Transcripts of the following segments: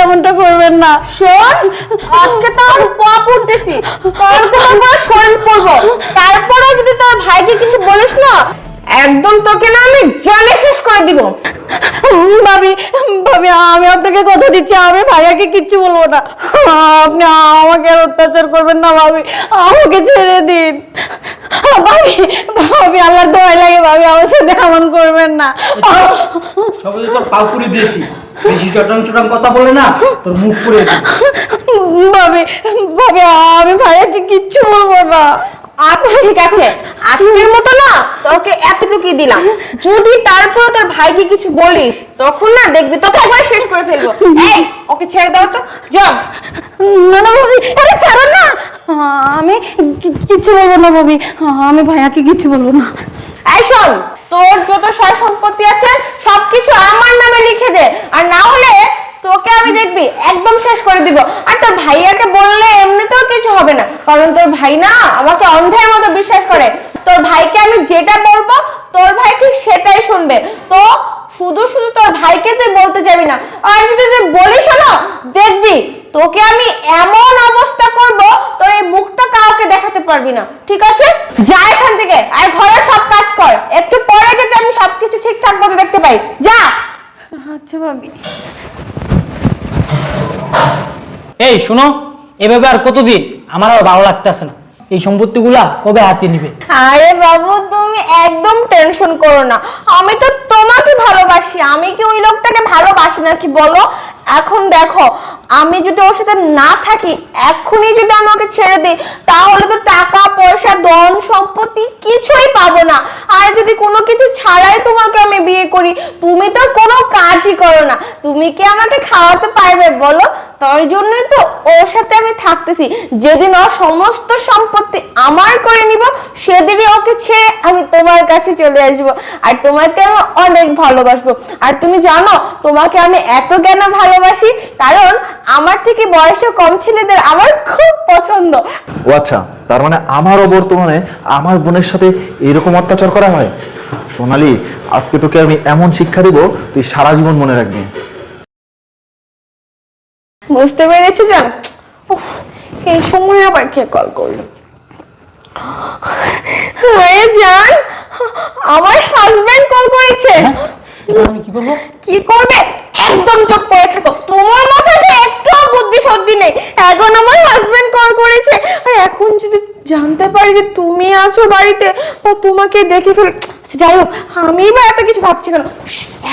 তেমনটা করবেন না। শোন আজকে তো আমি পা পড়তেছি তোর তোমার পুরো শরীর পড়ব। তারপরেও যদি তোর ভাইকে কিছু বলিস না একদম তোকে না আমি জানে শেষ করে দিব। ভাবি ভাবি আমি আপনাকে কথা দিচ্ছি আমি ভাইয়াকে কিচ্ছু বলব না। আপনি আমাকে আর অত্যাচার করবেন না ভাবি। আমাকে ছেড়ে দিন। ভাবি ভাবি আল্লাহর দোয়াই লাগে ভাবি আমার সাথে এমন করবেন না। সবাই তোর পাপুরি দিয়েছি। বেশি চটং চটং কথা বলে না তোর মুখ পুড়ে ভাবি ভাবি আমি ভাইয়াকে কিচ্ছু বলব না। আচ্ছা ঠিক আছে। আজকের মতো না তোকে এতটুকুই দিলাম। যদি তারপর তোর ভাইকে কিছু বলিস তখন না দেখবি তোকে একবার শেষ করে ফেলব। এই ওকে ছেড়ে দাও তো যাও। না না ভাবি আরে ছাড়ো না। আমি কিচ্ছু বলব না ভাবি। আমি ভাইয়াকে কিচ্ছু বলব না। এই শোন, তোর যত সয় সম্পত্তি আছে, সবকিছু আমার নামে লিখে দে। আর না হলে তোকে আমি দেখবি, একদম শেষ করে দিব। আর তোর ভাইয়াকে বললে এমনিতেও কিছু হবে না। কারণ তোর ভাই না আমাকে অন্ধের মতো বিশ্বাস করে। তোর ভাইকে আমি যেটা বলব, তোর ভাই ঠিক সেটাই শুনবে। তো শুধু শুধু তোর ভাইকে তুই বলতে যাবি না। আর যদি তুই বলিস না দেখবি তোকে আমি এমন অবস্থা করব তোর এই মুখটা কাউকে দেখাতে পারবি না। ঠিক আছে? যা এখান থেকে আর ঘরের সব কাজ কর। একটু পরে যাতে আমি সবকিছু ঠিকঠাক মতো দেখতে পাই। যা! আচ্ছা ভাবি। এই শোনো এভাবে আর কতদিন? আমার আর ভালো লাগতেছে না। এই সম্পত্তিগুলা কবে হাতে নিবে? আরে বাবু, তুমি একদম টেনশন করো না। আমি তো তোমাকে ভালোবাসি। আমি কি ওই লোকটাকে ভালোবাসি নাকি বলো? এখন দেখো, আমি যদি ওর সাথে না থাকি এখনই যদি আমাকে ছেড়ে দিই, তাহলে তো টাকা, পয়সা, ধন, সম্পত্তি কিছুই পাবো না। আর যদি কোনো কিছু ছাড়াই তোমাকে আমি বিয়ে করি, তুমি তো কোনো কাজই করো না। তুমি কি আমাকে খাওয়াতে পারবে বলো? তাই জন্যই তো ওর সাথে আমি থাকতেছি। যেদিন ওর সমস্ত সম্পত্তি আমার করে নিব, সেদিনই ওকে ছেড়ে আমি তোমার কাছে চলে আসব আর তোমাকে আমি অনেক ভালোবাসবো। আর তুমি জানো, তোমাকে আমি এত কেন ভালোবাসি? কারণ আমার থেকে বয়সে কম ছেলেদের আমার খুব পছন্দ। ও আচ্ছা তার মানে আমারও বর্তমানে আমার বোনের সাথে এরকম অত্যাচার করা হয়? সোনালি, আজকে তোকে আমি এমন শিক্ষা দিব, তুই সারা জীবন মনে রাখবি। বুঝতে পেরেছ জান এই সময় আবার কে কল করল? হয়ে জান আমার হাজবেন্ড কল করেছে। আমি কি করব? কি করবে? একদম চুপ করে থাকো। তোমার মাথায় একটু বুদ্ধি সত্যি নেই। এখন আমার হাজবেন্ড কল করেছে। আর এখন যদি জানতে পারি যে তুমি আছো বাড়িতে বা তোমাকে দেখে ফেলে আচ্ছা, যাই হোক আমি বা এত কিছু ভাবছি কেন?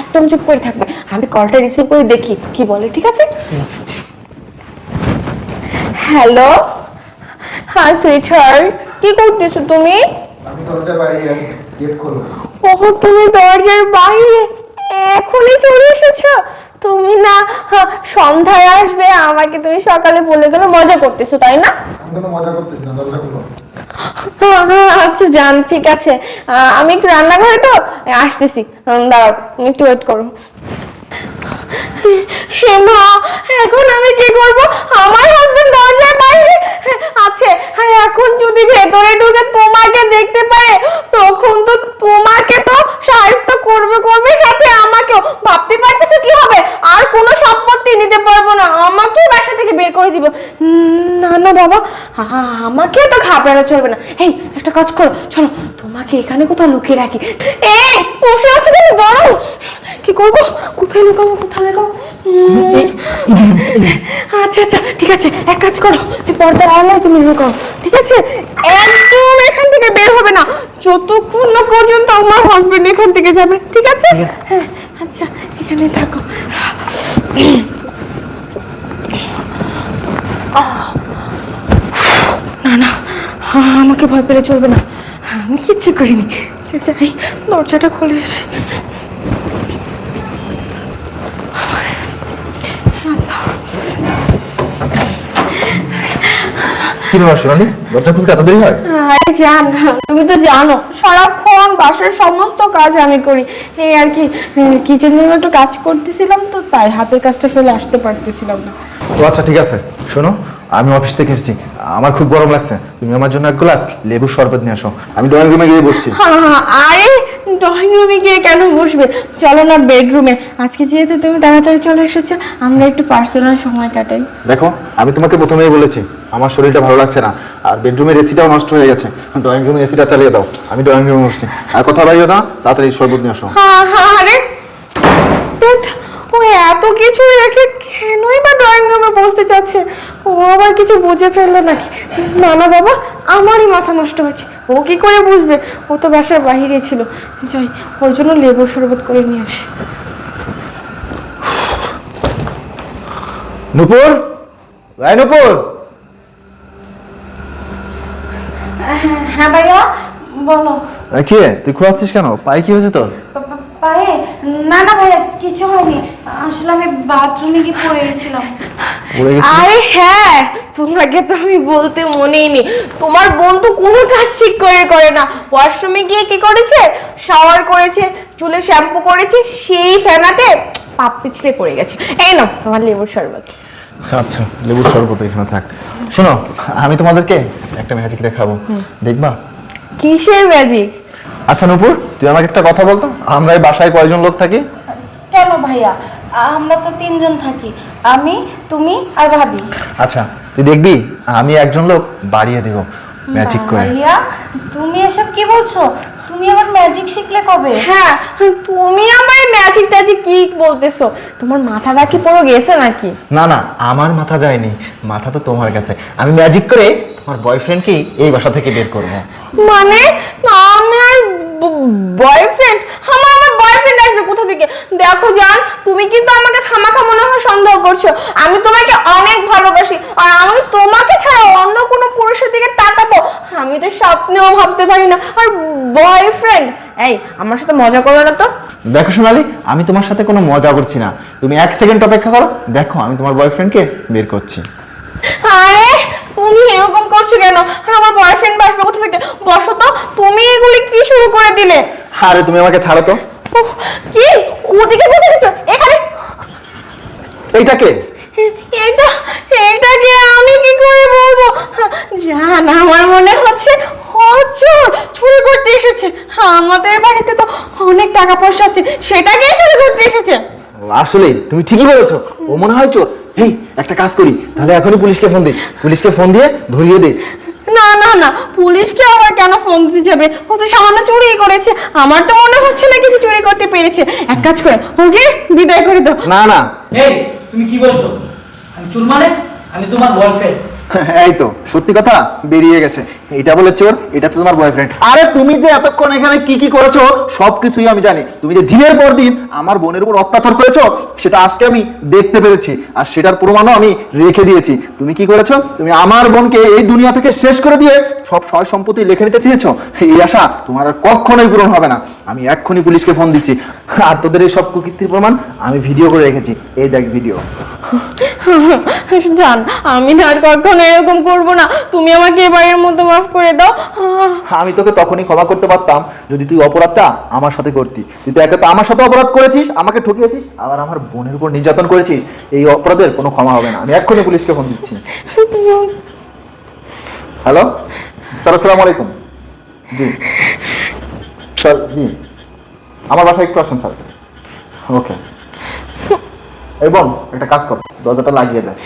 একদম চুপ করে থাকবে। আমি কলটা রিসিভ করে দেখি কি বলে ঠিক আছে। হ্যালো হ্যাঁ সুইটার কি করতেছো তুমি? আমি দরজার বাইরে আছি গেট খোলো। ওহ তুমি দরজার বাইরে। এখনই চলে এসেছ? তুমি না সন্ধ্যায় আসবে আমাকে তুমি সকালে বলে গেলে মজা করতেছো তাই না? আমি কোনো মজা করতেছি না দরজা খোলো। আচ্ছা যান ঠিক আছে। আমি একটু রান্নাঘরে তো? আসতেছি। দাঁড়াও একটু ওয়েট করো। হে এখন আমি কি করব? আমার হাজবেন্ড দরজার বাইরে আছে। আর এখন যদি ভেতরে ঢুকে তোমাকে দেখতে পারে, তখন তো তোমাকে তো সাহায্য করবে করবে সাথে আমাকেও। ভাবতে পারতেছো কি হবে? আর কোনো সম্পত্তি নিতে পারব না। বাসা থেকে বের করে দিব। না না বাবা আমাকে তো ঘাবড়ানো চলবে না। এই একটা কাজ করো চলো তোমাকে এখানে কোথাও লুকিয়ে রাখি। এই বসে আছে কেন? দাঁড়াও। কি করব? কোথায় লুকাবো? কোথায় লুকাবো? আচ্ছা আচ্ছা ঠিক আছে এক কাজ করো। এই পর্দার আড়ালে তুমি লুকাও ঠিক আছে? একদম এখান থেকে বের হবে না। যতক্ষণ না পর্যন্ত আমার হাজবেন্ড এখান থেকে যাবে ঠিক আছে? ঠিক আছে। হ্যাঁ আচ্ছা এখানে থাকো। না না আমাকে ভয় পেলে চলবে না। আমি কিচ্ছু করিনি। যাই দরজাটা খুলে এসে কি ব্যাপার সোনালি? দরজা খুলতে এত দেরি হয়? আরে জান তুমি তো জানো সারাক্ষণ বাসার সমস্ত কাজ আমি করি। এই আর কি কিচেন রুমে একটু কাজ করতেছিলাম তো তাই হাতের কাজটা ফেলে আসতে পারতেছিলাম না। ও আচ্ছা ঠিক আছে। শোনো আমি অফিস থেকে এসেছি। আমার খুব গরম লাগছে। তুমি আমার জন্য এক গ্লাস লেবুর শরবত নিয়ে আসো। আমি ড্রয়িং রুমে গিয়ে বসছি। আরে ড্রয়িং রুমে গিয়ে কেন বসবে? চলো না বেডরুমে আজকে যেহেতু তুমি তাড়াতাড়ি চলে এসেছ আমরা একটু পার্সোনাল সময় কাটাই। দেখো আমি তোমাকে প্রথমেই বলেছি আমার শরীরটা ভালো লাগছে না। আর বেডরুমের এসিটাও নষ্ট হয়ে গেছে। ড্রয়িং রুমের এসিটা চালিয়ে দাও। আমি ড্রয়িং রুমে বসছি। আর কথা বাড়িও না তাড়াতাড়ি শরবত নিয়ে আসো। হ্যাঁ হ্যাঁ আরে ও এত কিছু রেখে কেনই বা ড্রয়িং রুমে বসতে চাচ্ছে? ও আবার কিছু বুঝে ফেলল নাকি? না না বাবা আমারই মাথা নষ্ট হয়েছে। ও কি করে বুঝবে? ও তো বাসার বাহিরে ছিল। যাই ওর জন্য লেবুর শরবত করে নিয়ে আসি। নুপুর? ভাই নুপুর! হ্যাঁ ভাইয়া বলো। কি? তুই খোয়াচ্ছিস কেন? পায়ে কি হয়েছে তোর? পায়ে? না না ভাইয়া কিছু হয়নি। আসলে আমি বাথরুমে গিয়ে পড়ে গেছিলাম। আরে হ্যাঁ তোমাকে তো আমি বলতে মনেই নেই। তোমার বোন তো কোনো কাজ ঠিক করে করে না। ওয়াশরুমে গিয়ে কি করেছে? শাওয়ার করেছে চুলে শ্যাম্পু করেছে সেই ফেনাতে পাপ পিছলে পড়ে গেছে। এই না তোমার লেবুর শরবত। আচ্ছা লেবুর শরবত এখানে থাক। শোনো আমি তোমাদেরকে একটা ম্যাজিক দেখাবো। দেখবা? কিসের ম্যাজিক আচ্ছা নুপুর তুই আমাকে একটা কথা বলতো? আমরা এই বাসায় কয়জন লোক থাকি? কেন ভাইয়া? আমরা তো তিনজন থাকি। আমি তুমি আর ভাবি। আচ্ছা তুই দেখবি? আমি একজন লোক বাড়িয়ে দেব। ম্যাজিক করে। ভাইয়া তুমি এসব কি বলছো? তুমি আবার ম্যাজিক শিখলে কবে? হ্যাঁ তুমি আমার ম্যাজিক ট্যাজিক কি বলতেছো? তোমার মাথাটা কি পুরো গেছে নাকি? না না আমার মাথা যায়নি। মাথা তো তোমার কাছে। আমি ম্যাজিক করে তোমার বয়ফ্রেন্ডকে এই বাসা থেকে বের করব। মানে আমার বয়ফ্রেন্ড আসবে কোথা থেকে? দেখো জান তুমি কিন্তু আমাকে খামাখা মনে হয় সন্দেহ করছ। আমি তোমাকে অনেক ভালোবাসি আর আমি তোমাকে ছাড়া অন্য কোনো পুরুষের দিকে তাকাবো? আমি তো স্বপ্নেও ভাবতে পারি না। আর বয়ফ্রেন্ড এই আমার সাথে মজা করো না তো। দেখো সোনালি আমি তোমার সাথে কোনো মজা করছি না। তুমি এক সেকেন্ড অপেক্ষা করো। দেখো আমি তোমার বয়ফ্রেন্ডকে বের করছি। আরে তুমি এরকম করছ কেন? আর আমার বয়ফ্রেন্ড আসবে কোথা থেকে? বসো তো তুমি এগুলি কি শুরু করে দিলে? আরে তুমি আমাকে ছাড়ো তো। কি? ওদিকে কোথায় গেছো? এখানে। এইটাকে এইটা এইটাকে আমি কি করে বলব? জান আমার মনে হচ্ছে হচর চুরি করতে এসেছে। আমাদের বাড়িতে তো অনেক টাকা পয়সা আছে সেটাকেই চুরি করতে এসেছে? আসলে তুমি ঠিকই বলেছ। ও মনে হয় চোর। হেই একটা কাজ করি তাহলে এখনই পুলিশকে ফোন দিই। পুলিশকে ফোন দিয়ে ধরিয়ে দে না না না পুলিশকে আবার কেন ফোন দিতে যাবে? ও তো সামান্য চুরি করেছে। আমার তো মনে হচ্ছে না কিছু চুরি করতে পেরেছে। এক কাজ করে ওকে বিদায় করে দাও। না না। এই তুমি কি বলছো? আমি চুর মানে? আমি তোমার বয়ফ্রেন্ড এই তো, সত্যি কথা, বেরিয়ে গেছে। এটা বলে চোর এটা তো তোমার বয়ফ্রেন্ড আরে তুমি যে এতক্ষণ এখানে কি কি করেছ সব কিছুই আমি জানি। তুমি যে দিনের পর দিন আমার বোনের উপর অত্যাচার করেছ, সেটা আজকে আমি দেখতে পেরেছি। আর সেটার প্রমাণও আমি রেখে দিয়েছি। তুমি কি করেছ? তুমি আমার বোনকে এই দুনিয়া থেকে শেষ করে দিয়ে সব সয় সম্পত্তি লিখে নিতে চেয়েছো? এই আশা তোমার আর কখনোই পূরণ হবে না। আমি এক্ষুনি পুলিশকে ফোন দিচ্ছি। আর তোদের এই সব কুকীর্তির প্রমাণ আমি ভিডিও করে রেখেছি। এই দেখ ভিডিও জান, আমি না আর কখনো এরকম করব না। তুমি আমাকে এবারের মতো মাফ করে দাও। আমি তোকে তখনই ক্ষমা করতে পারতাম যদি তুই অপরাধটা আমার সাথে করতি। তুই তো একে তো আমার সাথে অপরাধ করেছিস, আমাকে ঠকিয়েছিস, আবার আমার বোনের উপর নির্যাতন করেছিস, এই অপরাধের কোনো ক্ষমা হবে না। আমি এক্ষুনি পুলিশকে ফোন দিচ্ছি। হ্যালো? স্যার, আসসালামু আলাইকুম। জি। স্যার, জি। আমার বাসায় একটু আসেন, স্যার। ওকে। এই বোন একটা কাজ কর দরজাটা লাগিয়ে দেয়